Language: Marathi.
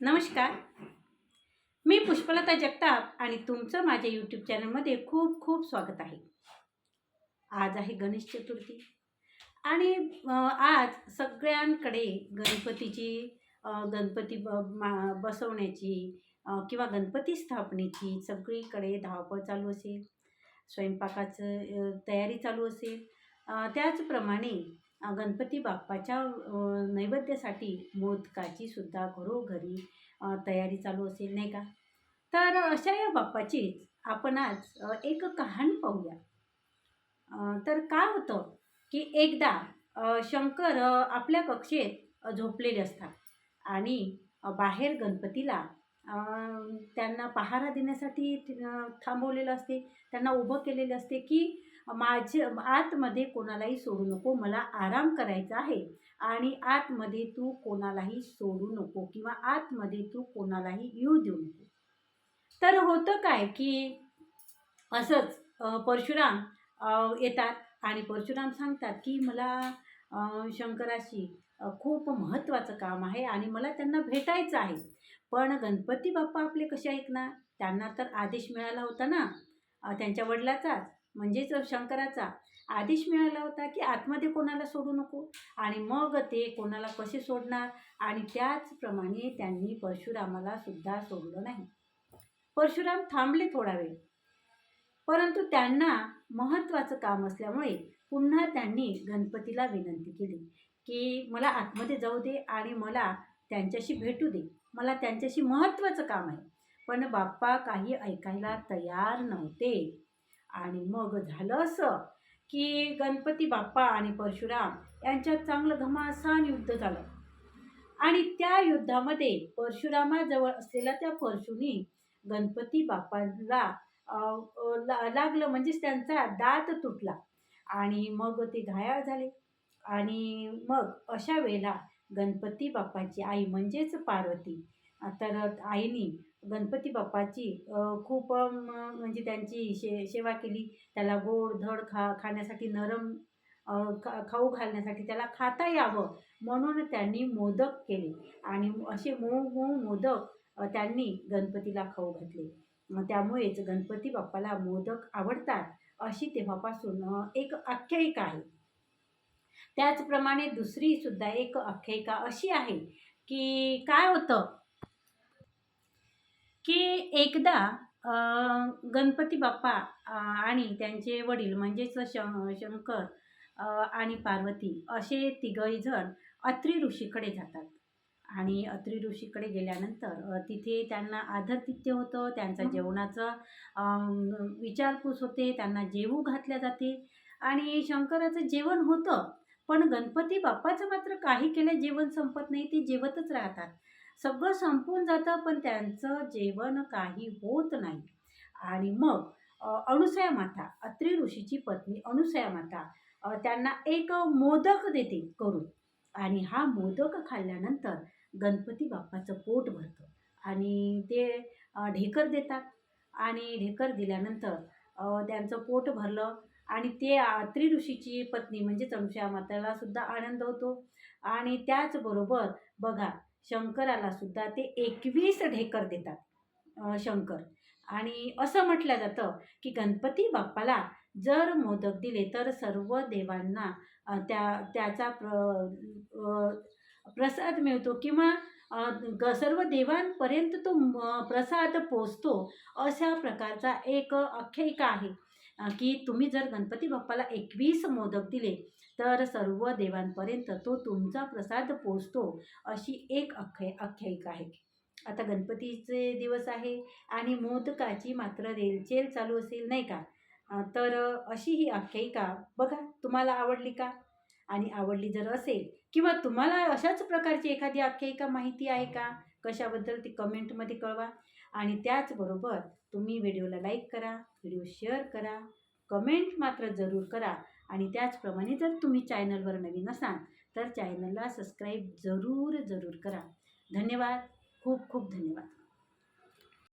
नमस्कार. मी पुष्पलता जगताप आणि तुमचं माझ्या यूट्यूब चॅनलमध्ये खूप खूप स्वागत आहे. आज आहे गणेश चतुर्थी आणि आज सगळ्यांकडे गणपतीची गणपती ब मा बसवण्याची किंवा गणपती स्थापनेची सगळीकडे धावपळ चालू असेल. स्वयंपाकाचं तयारी चालू असेल. त्याचप्रमाणे गणपती बाप्पाच्या नैवेद्यासाठी मोदकाची सुद्धा घरोघरी तयारी चालू असेल नाही का? तर अशा या बाप्पाचीच आपण आज एक कहाणी पाहूया. तर काय होतं की एकदा शंकर आपल्या कक्षेत झोपलेले असतात आणि बाहेर गणपतीला त्यांना पहारा देण्यासाठी थांबवलेलं असते. त्यांना उभं केलेलं असते की माझे आतमध्ये कोणालाही सोडू नको मला आराम करायचा आहे. आणि आतमध्ये तू कोणालाही सोडू नको किंवा आतमध्ये तू कोणालाही येऊ देऊ नको. तर होतं काय की असंच परशुराम येतात आणि परशुराम सांगतात की मला शंकराशी खूप महत्त्वाचं काम आहे आणि मला त्यांना भेटायचं आहे. पण गणपती बाप्पा आपले कसे ऐकणार? त्यांना तर आदेश मिळाला होता ना त्यांच्या वडिलाचाच. म्हणजेच शंकराचा आदेश मिळाला होता की आतमध्ये कोणाला सोडू नको आणि मग ते कोणाला कसे सोडणार? आणि त्याचप्रमाणे त्यांनी परशुरामाला सुद्धा सोडलं नाही. परशुराम थांबले थोडा वेळ. परंतु त्यांना महत्त्वाचं काम असल्यामुळे पुन्हा त्यांनी गणपतीला विनंती केली की मला आतमध्ये जाऊ दे आणि मला त्यांच्याशी भेटू दे. मला त्यांच्याशी महत्त्वाचं काम आहे. पण बाप्पा काही ऐकायला तयार नव्हते. आणि मग झालं असं की गणपती बाप्पा आणि परशुराम यांच्यात चांगलं घमासान युद्ध झालं. आणि त्या युद्धामध्ये परशुरामाजवळ असलेल्या त्या परशुनी गणपती बाप्पाला लागलं म्हणजेच त्यांचा दात तुटला आणि मग ते घायाळ झाले. आणि मग अशा वेळेला गणपती बाप्पाची आई म्हणजेच पार्वती तर आईनी गणपती बाप्पाची खूप म्हणजे त्यांची शे सेवा केली. त्याला गोड धड खा खाण्यासाठी नरम खा खाऊ घालण्यासाठी त्याला खाता यावं म्हणून त्यांनी मोदक केले. आणि असे मऊ मऊ मोदक त्यांनी गणपतीला खाऊ घातले. त्यामुळेच गणपती बाप्पाला मोदक आवडतात अशी तेव्हापासून एक आख्यायिका आहे. त्याचप्रमाणे दुसरी सुद्धा एक आख्यायिका अशी आहे की काय होतं? की एकदा गणपती बाप्पा आणि त्यांचे वडील म्हणजेच शं शंकर आणि पार्वती असे तिघही जण अत्रि ऋषीकडे जातात. आणि अत्रि ऋषीकडे गेल्यानंतर तिथे त्यांना आदरातिथ्य होतं त्यांचं जेवणाचं विचारपूस होते त्यांना जेवू घातल्या जाते. आणि शंकराचं जेवण होतं पण गणपती बाप्पाचं मात्र काही केलं जेवण संपत नाही ते जेवतच राहतात. सगळं संपून जातं पण त्यांचं जेवण काही होत नाही. आणि मग अनुसया माता अत्रि ऋषीची पत्नी अनुसया माता त्यांना एक मोदक देते करून. आणि हा मोदक खाल्ल्यानंतर गणपती बाप्पाचं पोट भरतं. आणि ते ढेकर देतात. आणि ढेकर दिल्यानंतर त्यांचं पोट भरलं. आणि ते अत्रि ऋषीची पत्नी म्हणजेच अनुसया माताला सुद्धा आनंद होतो. आणि त्याचबरोबर बघा शंकराला सुद्धा ते एकवीस ढेकर देतात शंकर. आणि असं म्हटलं जातं की गणपती बाप्पाला जर मोदक दिले तर सर्व देवांना त्या त्याचा प्र प्रसाद मिळतो किंवा ग सर्व देवांपर्यंत तो प्रसाद पोचतो अशा प्रकारचा एक आख्यायिका आहे. की तुम्ही जर गणपती बाप्पाला एकवीस मोदक दिले तर सर्व देवांपर्यंत तो तुमचा प्रसाद पोचतो अशी एक अख्य आख्यायिका आहे. आता गणपतीचे दिवस आहे आणि मोदकाची मात्र रेलचेल चालू असेल नाही का? तर अशी ही आख्यायिका बघा तुम्हाला आवडली का? आणि आवडली जर असेल किंवा तुम्हाला अशाच प्रकारची एखादी आख्यायिका माहिती आहे का? कशाबद्दल ती कमेंटमध्ये कळवा. आणि त्याचबरोबर तुम्ही व्हिडिओला लाईक करा व्हिडिओ शेअर करा कमेंट मात्र जरूर करा. आणि त्याचप्रमाणे जर तुम्ही चॅनलवर नवीन असाल तर चॅनलला सबस्क्राईब जरूर जरूर करा. धन्यवाद. खूप खूप धन्यवाद.